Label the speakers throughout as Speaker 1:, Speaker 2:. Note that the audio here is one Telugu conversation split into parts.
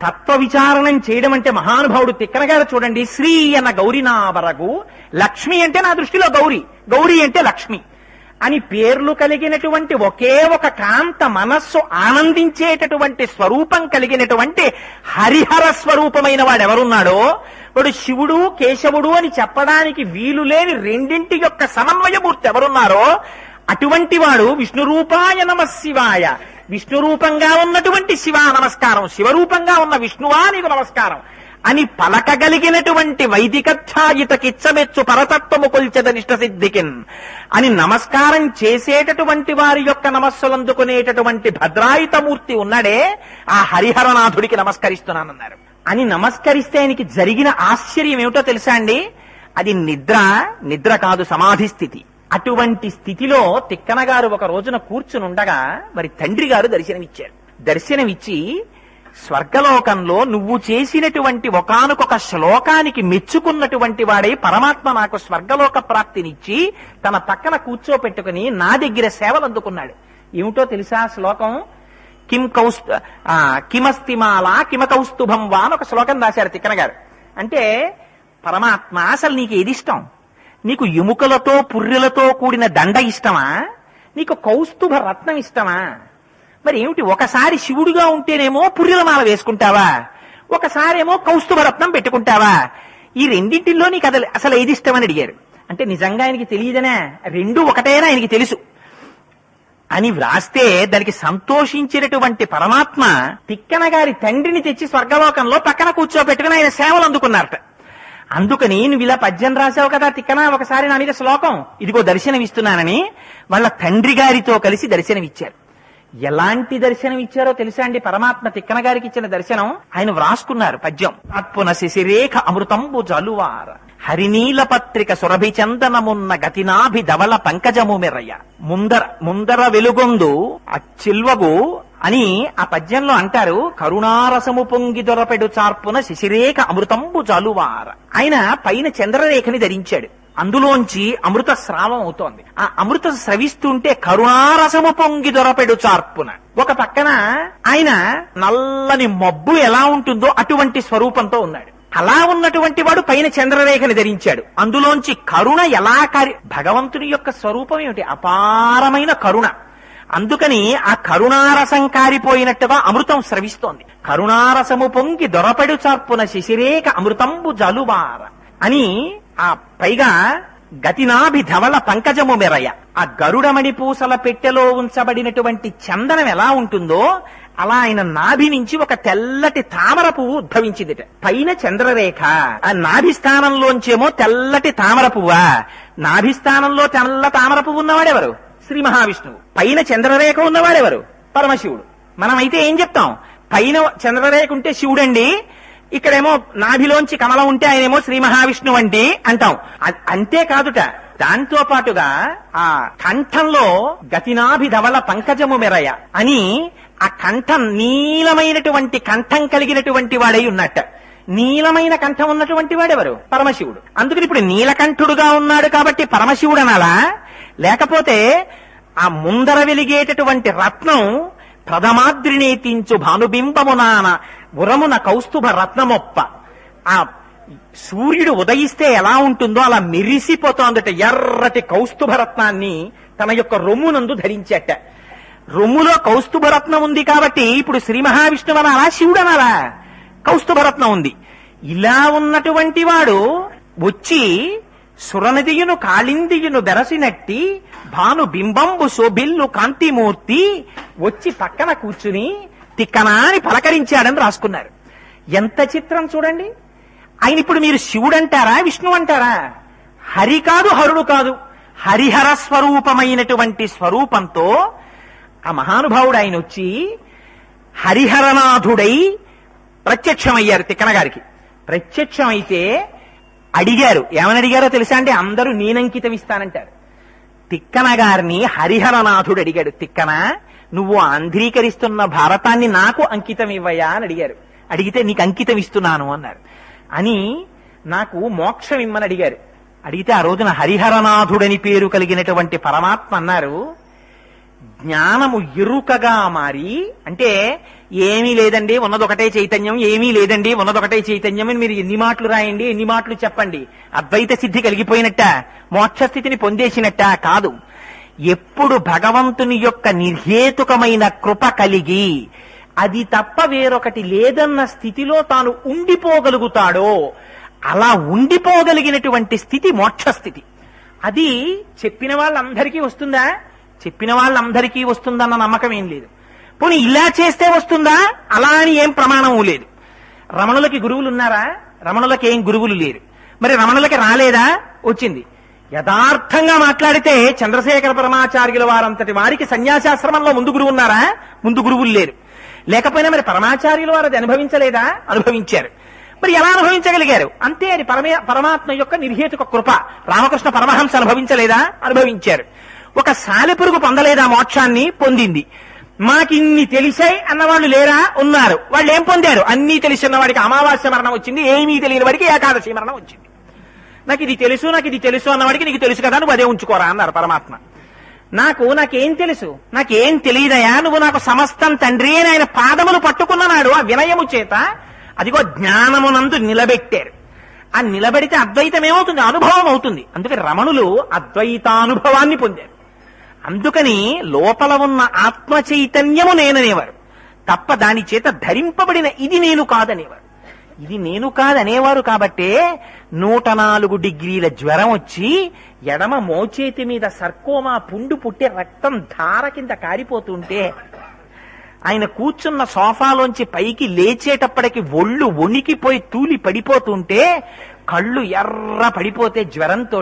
Speaker 1: తత్వ విచారణం చేయడం అంటే మహానుభావుడు తిక్కనగారు చూడండి శ్రీ అన్న గౌరీ నా వరకు లక్ష్మి అంటే నా దృష్టిలో గౌరీ గౌరీ అంటే లక్ష్మి అని పేర్లు కలిగినటువంటి ఒకే ఒక కాంత మనస్సు ఆనందించేటటువంటి స్వరూపం కలిగినటువంటి హరిహర స్వరూపమైన వాడు ఎవరున్నాడో వాడు శివుడు కేశవుడు అని చెప్పడానికి వీలు లేని రెండింటి యొక్క సమన్వయమూర్తి ఎవరున్నారో అటువంటి వాడు విష్ణు రూపాయ నమ శివాయ. విష్ణు రూపంగా ఉన్నటువంటి శివ నమస్కారం శివరూపంగా ఉన్న విష్ణువా నీకు నమస్కారం అని పలకగలిగినటువంటి వైదికఛాయిత కిచ్చమెచ్చు పరతత్వము కొల్చెదనిష్ట సిద్ధికిన్ అని నమస్కారం చేసేటటువంటి వారి యొక్క నమస్సులందుకునేటటువంటి భద్రాయుతమూర్తి ఉన్నాడే ఆ హరిహరనాథుడికి నమస్కరిస్తున్నానన్నారు. అని నమస్కరిస్తే ఆయనకి జరిగిన ఆశ్చర్యం ఏమిటో తెలుసా అండి? అది నిద్ర నిద్ర కాదు సమాధి స్థితి. అటువంటి స్థితిలో తిక్కన గారు ఒక రోజున కూర్చుని ఉండగా మరి తండ్రి గారు దర్శనమిచ్చారు. దర్శనమిచ్చి స్వర్గలోకంలో నువ్వు చేసినటువంటి ఒకనొక శ్లోకానికి మెచ్చుకున్నటువంటి వాడే పరమాత్మ నాకు స్వర్గలోక ప్రాప్తినిచ్చి తన పక్కన కూర్చోపెట్టుకుని నా దగ్గర సేవలు అందుకున్నాడు ఏమిటో తెలుసా శ్లోకం? కిం కౌస్ ఆ, కిమస్తిమాల కిమ కౌస్తుభం వా అని ఒక శ్లోకం రాశారు తిక్కన గారు. అంటే పరమాత్మ అసలు నీకు ఏది ఇష్టం? నీకు ఎముకలతో పుర్రెలతో కూడిన దండ ఇష్టమా? నీకు కౌస్తుభ రత్నం ఇష్టమా? మరి ఏమిటి ఒకసారి శివుడుగా ఉంటేనేమో పుర్రెల మాల వేసుకుంటావా? ఒకసారేమో కౌస్తుభ రత్నం పెట్టుకుంటావా? ఈ రెండింటిలో నీకు అసలు అసలు ఏది ఇష్టమని అడిగారు. అంటే నిజంగా ఆయనకి తెలియదనే రెండు ఒకటేనా ఆయనకి తెలుసు. అని వ్రాస్తే దానికి సంతోషించినటువంటి పరమాత్మ తిక్కన గారి తండ్రిని తెచ్చి స్వర్గలోకంలో పక్కన కూర్చోబెట్టుకుని ఆయన సేవలు అందుకున్నారట. అందుకని నువ్వు ఇలా పద్యం రాసావు కదా తిక్కన? ఒకసారి నా మీద శ్లోకం. ఇదిగో దర్శనం ఇస్తున్నానని వాళ్ళ తండ్రి గారితో కలిసి దర్శనమిచ్చారు. ఎలాంటి దర్శనం ఇచ్చారో తెలుసా అండి? పరమాత్మ తిక్కన గారికి ఇచ్చిన దర్శనం. ఆయన వ్రాసుకున్నారు పద్యం. అత్పున శిశిరేఖ అమృతంబు జలువార. హరినీల పత్రిక సురభి చందనమున్న గతినాభి ధవల పంకజము మెర్రయ్య. ముందర ముందర వెలుగొందు ఆ అని ఆ పద్యంలో అంటారు కరుణారసము పొంగి దొరపెడు చార్పున శిశిరేఖ అమృతంబు జాలువార. ఆయన పైన చంద్రరేఖని ధరించాడు. అందులోంచి అమృత స్రావం అవుతోంది. ఆ అమృత స్రవిస్తుంటే కరుణారసము పొంగి దొరపెడు చార్పున. ఒక పక్కన ఆయన నల్లని మబ్బు ఎలా ఉంటుందో అటువంటి స్వరూపంతో ఉన్నాడు. అలా ఉన్నటువంటి వాడు పైన చంద్రరేఖని ధరించాడు. అందులోంచి కరుణ ఎలా కారి భగవంతుని యొక్క స్వరూపం ఏమిటి? అపారమైన కరుణ. అందుకని ఆ కరుణారసం కారిపోయినట్టుగా అమృతం స్రవిస్తోంది. కరుణారసము పొంగి దొరపడు చార్పున శిశిరేక అమృతంబు జలువార అని ఆ పైగా గతినాభి ధవల పంకజము మెరయ. ఆ గరుడమణి పూసల పెట్టెలో ఉంచబడినటువంటి చందనం ఎలా ఉంటుందో అలా ఆయన నాభి నుంచి ఒక తెల్లటి తామర పువ్వు ఉద్భవించిందిట. పైన చంద్రరేఖ ఆ నాభి స్థానంలోంచేమో తెల్లటి తామర పువ్వా. నాభి స్థానంలో తెల్ల తామర పువ్వు ఉన్నవాడెవరు? శ్రీ మహావిష్ణువు. పైన చంద్రరేఖ ఉన్నవాడెవరు? పరమశివుడు. మనమైతే ఏం చెప్తాం? పైన చంద్రరేఖ ఉంటే శివుడండి ఇక్కడేమో నాభిలోంచి కమలం ఉంటే ఆయనేమో శ్రీ మహావిష్ణువు అండి అంటాం. అంతేకాదుట దాంతో పాటుగా ఆ కంఠంలో గతినాభిధవల పంకజము మెరయ అని ఆ కంఠం నీలమైనటువంటి కంఠం కలిగినటువంటి వాడై ఉన్నట్ట. నీలమైన కంఠం ఉన్నటువంటి వాడెవరు? పరమశివుడు. అందుకని ఇప్పుడు నీలకంఠుడుగా ఉన్నాడు కాబట్టి పరమశివుడు అనాలా లేకపోతే ఆ ముందర వెలిగేటటువంటి రత్నం ప్రథమాద్రినేతించు భానుబింబమునాన ఉరమున కౌస్తుభ రత్నమొప్ప. ఆ సూర్యుడు ఉదయిస్తే ఎలా ఉంటుందో అలా మెరిసిపోతోందట ఎర్రటి కౌస్తుభ రత్నాన్ని తన యొక్క రొమ్మునందు ధరించట. రొమ్ములో కౌస్తుభ రత్నం ఉంది కాబట్టి ఇప్పుడు శ్రీ మహావిష్ణువు అనాలా శివుడు అనాలా కౌస్తుభ రత్నం ఉంది. ఇలా ఉన్నటువంటి వాడు వచ్చి సురనదియును కాళిందియును బెరసినట్టి భాను బింబంబు శోభిల్లు కాంతిమూర్తి వచ్చి పక్కన కూర్చుని తిక్కనా అని పలకరించాడని రాసుకున్నారు. ఎంత చిత్రం చూడండి. ఆయన ఇప్పుడు మీరు శివుడు అంటారా విష్ణు అంటారా హరి కాదు హరుడు కాదు. హరిహర స్వరూపమైనటువంటి స్వరూపంతో ఆ మహానుభావుడు ఆయన వచ్చి హరిహరనాథుడై ప్రత్యక్షమయ్యారు తిక్కన గారికి. ప్రత్యక్షమైతే అడిగారు. ఏమని అడిగారో తెలుసా అంటే అందరూ నేనంకితం ఇస్తానంటారు. తిక్కన గారిని హరిహరనాథుడు అడిగాడు. తిక్కన నువ్వు ఆంధ్రీకరిస్తున్న భారతాన్ని నాకు అంకితం ఇవ్వయా అని అడిగారు. అడిగితే నీకు అంకితం ఇస్తున్నాను అన్నారు. అని నాకు మోక్షం ఇమ్మని అడిగారు. అడిగితే ఆ రోజున హరిహరనాథుడని పేరు కలిగినటువంటి పరమాత్మ అన్నారు జ్ఞానము ఎరుకగా మారి అంటే ఏమీ లేదండి ఉన్నదొకటే చైతన్యం ఏమీ లేదండి ఉన్నదొకటే చైతన్యం అని మీరు ఎన్ని మాటలు రాయండి ఎన్ని మాటలు చెప్పండి. అద్వైత సిద్ధి కలిగిపోయినట్ట మోక్షస్థితిని పొందేసినట్ట కాదు. ఎప్పుడు భగవంతుని యొక్క నిర్హేతుకమైన కృప కలిగి అది తప్ప వేరొకటి లేదన్న స్థితిలో తాను ఉండిపోగలుగుతాడో అలా ఉండిపోగలిగినటువంటి స్థితి మోక్షస్థితి. అది చెప్పిన వాళ్ళందరికీ వస్తుందా? చెప్పిన వాళ్ళందరికీ వస్తుందన్న నమ్మకం ఏం లేదు. పోనీ ఇలా చేస్తే వస్తుందా? అలా అని ఏం ప్రమాణం లేదు. రమణులకి గురువులు ఉన్నారా రమణులకి ఏం గురువులు లేరు. మరి రమణులకి రాలేదా? వచ్చింది. యథార్థంగా మాట్లాడితే చంద్రశేఖర పరమాచార్యుల వారంతటి వారికి సన్యాసాశ్రమంలో ముందు గురువు ఉన్నారా ముందు గురువులు లేరు. లేకపోయినా మరి పరమాచార్యుల వారు అది అనుభవించలేదా? అనుభవించారు. మరి ఎలా అనుభవించగలిగారు? అంతే అది పరమే పరమాత్మ యొక్క నిర్హేతుక కృప రామకృష్ణ పరమహంస అనుభవించలేదా? అనుభవించారు. ఒక సాలెపురుగు పొందలేదా మోక్షాన్ని? పొందింది. మాకిన్ని తెలిసాయి అన్నవాళ్ళు లేరా? ఉన్నారు. వాళ్ళు ఏం పొందారు? అన్నీ తెలిసిన వాడికి అమావాస్య మరణం వచ్చింది. ఏమీ తెలియని వాడికి ఏకాదశి మరణం వచ్చింది. నాకు ఇది తెలుసు నాకు ఇది తెలుసు అన్నవాడికి నీకు తెలుసు కదా నువ్వు అదే ఉంచుకోరా అన్నారు పరమాత్మ. నాకు నాకేం తెలుసు? నాకేం తెలియదయా? నువ్వు నాకు సమస్తం తండ్రి అని ఆయన పాదములు పట్టుకున్ననాడు ఆ వినయము చేత అదిగో జ్ఞానమునందు నిలబెట్టారు. ఆ నిలబెడితే అద్వైతం ఏమవుతుంది అనుభవం అవుతుంది. అందుకే రమణులు అద్వైతానుభవాన్ని పొందారు. అందుకని లోపల ఉన్న ఆత్మ చైతన్యము నేననేవారు తప్ప దాని చేత ధరింపబడిన ఇది నేను కాదనేవారు ఇది నేను కాదనేవారు కాబట్టే నూట నాలుగు డిగ్రీల జ్వరం వచ్చి ఎడమ మోచేతి మీద సర్కోమా పుండు పుట్టే రక్తం ధార కింద కారిపోతుంటే ఆయన కూర్చున్న సోఫాలోంచి పైకి లేచేటప్పటికి ఒళ్ళు వణికిపోయి తూలి పడిపోతుంటే కళ్ళు ఎర్ర పడిపోతే జ్వరంతో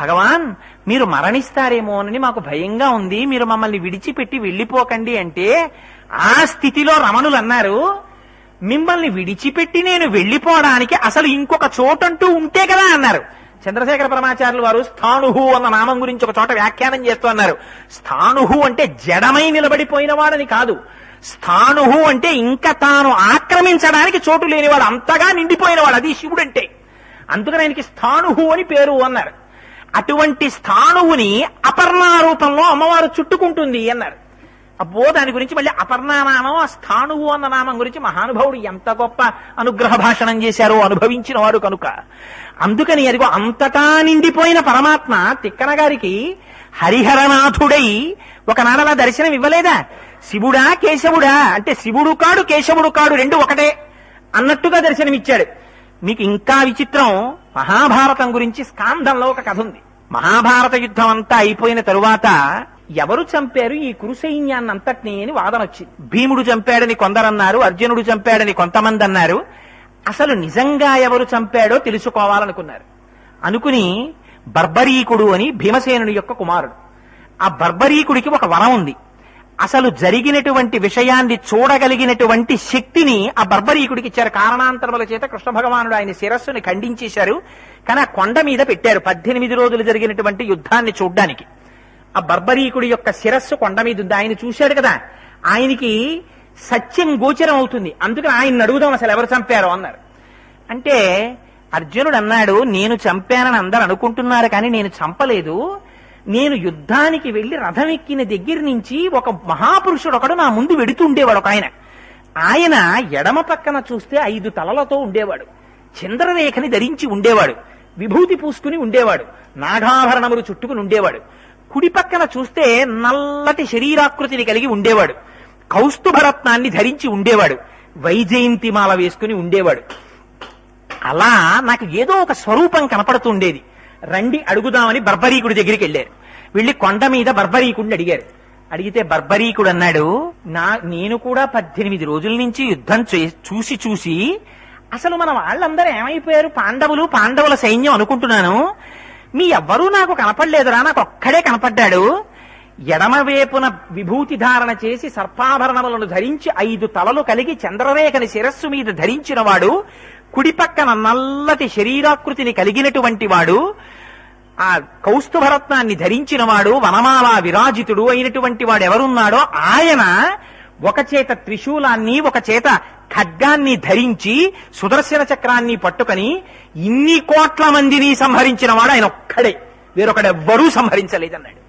Speaker 1: భగవాన్ మీరు మరణిస్తారేమోనని మాకు భయంగా ఉంది. మీరు మమ్మల్ని విడిచిపెట్టి వెళ్ళిపోకండి అంటే ఆ స్థితిలో రమణులు అన్నారు మిమ్మల్ని విడిచిపెట్టి నేను వెళ్ళిపోవడానికి అసలు ఇంకొక చోటంటూ ఉంటే కదా అన్నారు. చంద్రశేఖర పరమాచార్యులు వారు స్థాణుహు అన్న నామం గురించి ఒక చోట వ్యాఖ్యానం చేస్తూ అన్నారు. స్థాణుహు అంటే జడమై నిలబడిపోయిన వాడని కాదు. స్థాణుహు అంటే ఇంకా తాను ఆక్రమించడానికి చోటు లేనివాడు అంతగా నిండిపోయినవాడు అది శివుడంటే. అందుకని ఆయనకి స్థాణుహు అని పేరు అన్నారు. అటువంటి స్థాణువుని అపర్ణారూపంలో అమ్మవారు చుట్టుకుంటుంది అన్నారు. అబ్బో దాని గురించి మళ్ళీ అపర్ణానామం ఆ స్థాణువు అన్న నామం గురించి మహానుభావుడు ఎంత గొప్ప అనుగ్రహ భాషణం చేశారో అనుభవించిన వారు కనుక. అందుకని అదిగో అంతటా నిండిపోయిన పరమాత్మ తిక్కన గారికి హరిహరనాథుడై ఒకనాడలా దర్శనం ఇవ్వలేదా? శివుడా కేశవుడా అంటే శివుడు కాడు కేశవుడు కాడు రెండు ఒకటే అన్నట్టుగా దర్శనమిచ్చాడు. మీకు ఇంకా విచిత్రం మహాభారతం గురించి స్కాంధంలో ఒక కథ ఉంది. మహాభారత యుద్ధం అంతా అయిపోయిన తరువాత ఎవరు చంపారు? ఈ కురుసైన్యాన్ని అంతటిని అని వాదన వచ్చింది భీముడు చంపాడని కొందరన్నారు అర్జునుడు చంపాడని కొంతమంది అన్నారు అసలు నిజంగా ఎవరు చంపాడో తెలుసుకోవాలనుకున్నారు. అనుకుని బర్బరీకుడు అని భీమసేనుడి యొక్క కుమారుడు. ఆ బర్బరీకుడికి ఒక వరం ఉంది. అసలు జరిగినటువంటి విషయాన్ని చూడగలిగినటువంటి శక్తిని ఆ బర్బరీకుడికి ఇచ్చారు. కారణాంతరముల చేత కృష్ణ భగవానుడు ఆయన శిరస్సుని ఖండించేశారు. కానీ ఆ కొండ మీద పెట్టారు పద్దెనిమిది రోజులు జరిగినటువంటి యుద్ధాన్ని చూడ్డానికి. ఆ బర్బరీకుడి యొక్క శిరస్సు కొండ మీద ఉంది. ఆయన చూశాడు కదా. ఆయనకి సత్యం గోచరం అవుతుంది. అందుకని ఆయన అడుగుదాం అసలు ఎవరు చంపారో అన్నారు. అంటే అర్జునుడు అన్నాడు నేను చంపానని అందరు అనుకుంటున్నారు కానీ నేను చంపలేదు. నేను యుద్ధానికి వెళ్ళి రథం ఎక్కిన దగ్గర నుంచి ఒక మహాపురుషుడు ఒకడు నా ముందు వెడుతుండేవాడు ఒక ఆయన. ఆయన ఎడమ పక్కన చూస్తే ఐదు తలలతో ఉండేవాడు. చంద్రరేఖని ధరించి ఉండేవాడు. విభూతి పూసుకుని ఉండేవాడు. నాగాభరణములు చుట్టుకుని ఉండేవాడు. కుడి పక్కన చూస్తే నల్లటి శరీరాకృతిని కలిగి ఉండేవాడు. కౌస్తుభరత్నాన్ని ధరించి ఉండేవాడు. వైజయంతి మాల వేసుకుని ఉండేవాడు. అలా నాకు ఏదో ఒక స్వరూపం కనపడుతుండేది. రండి అడుగుదామని బర్బరీకుడి దగ్గరికి వెళ్ళారు. వెళ్ళి కొండ మీద బర్బరీకుడిని అడిగారు. అడిగితే బర్బరీకుడు అన్నాడు నా నేను కూడా పద్దెనిమిది రోజుల నుంచి యుద్ధం చూసి చూసి అసలు మన వాళ్ళందరూ ఏమైపోయారు? పాండవులు పాండవుల సైన్యం అనుకుంటున్నాను. మీ ఎవ్వరూ నాకు కనపడలేదురా నాకు ఒక్కడే కనపడ్డాడు. ఎడమవేపున విభూతి ధారణ చేసి సర్పాభరణములను ధరించి ఐదు తలలు కలిగి చంద్రరేఖని శిరస్సు మీద ధరించిన వాడు కుడి పక్కన నల్లటి శరీరాకృతిని కలిగినటువంటి వాడు ఆ కౌస్తుభరత్నాన్ని ధరించినవాడు వనమాల విరాజితుడు అయినటువంటి వాడు ఎవరున్నాడో ఆయన ఒక చేత త్రిశూలాన్ని ఒక చేత ఖడ్గాన్ని ధరించి సుదర్శన చక్రాన్ని పట్టుకొని ఇన్ని కోట్ల మందిని సంహరించిన వాడు ఆయన ఒక్కడే. వేరొకడెవ్వరూ సంహరించలేదన్నాడు.